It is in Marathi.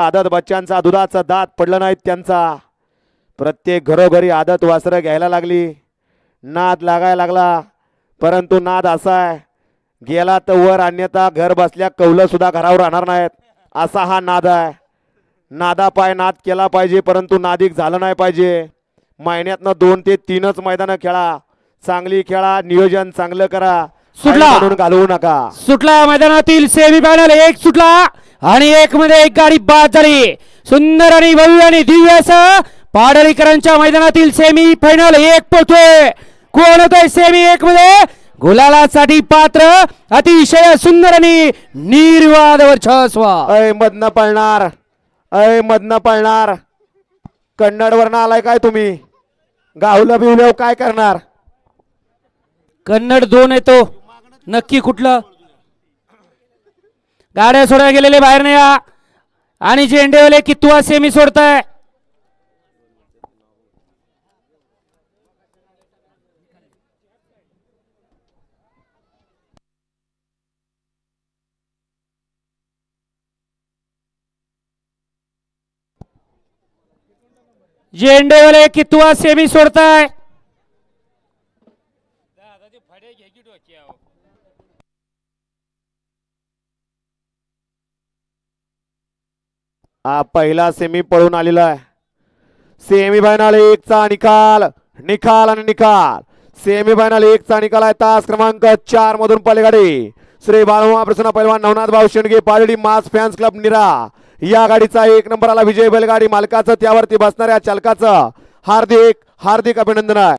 आदत बच्चांचा दुधाचा दात पडलं नाहीत त्यांचा. प्रत्येक घरोघरी आदत वासरं घ्यायला लागली. नाद लागायला लागला. परंतु नाद असा आहे गेला तर वर अन्यथा घर बसल्या कौलं सुद्धा घरावर राहणार नाहीत. असा हा नाद आहे. नादा पाय नाद केला पाहिजे परंतु नादिक झालं नाही पाहिजे. महिन्यातनं दोन ते तीनच मैदानं खेळा. चांगली खेळा नियोजन चांगलं करा. सुटला. घालवू नका. सुटला मैदानातील सेमी फायनल एक सुटला. आणि एक मध्ये एक गाडी बाद झाली. सुंदर आणि भव्य आणि दिव्य असं पाडळीकरांच्या मैदानातील सेमी फायनल एक पोहोचतोय. कोण होतोय सेमी एक मध्ये? गुलालासाठी पात्र अतिशय सुंदर आणि निर्वाद वर्चस्व. अय मधनं पळणार. अय मधनं पळणार. कन्नडवरनं आलाय काय तुम्ही? गावलं बिवलं काय करणार? कन्नड दोन येतो. नक्की कुठलं? गाड्या सोडायला गेलेले बाहेर नाही या आणि झेंडेवाले कितवा सेमी सोडताय. झेंडेवाले कितवा सेमी सोडताय. हा पहिला सेमी पळून आलेला आहे. सेमी फायनल एकचा निकाल निकाल आणि निकाल. सेमी फायनल एकचा निकाल आहे तास क्रमांक चार मधून पलीकडे श्री बाळमा प्रसन्न पैलवान नवनाथ भाऊ Shendge Pardi mass fans club Nira. या गाडीचा एक नंबर आला विजय बैलगाडी मालकाचं त्यावरती बसणाऱ्या चालकाचं हार्दिक हार्दिक अभिनंदन आहे.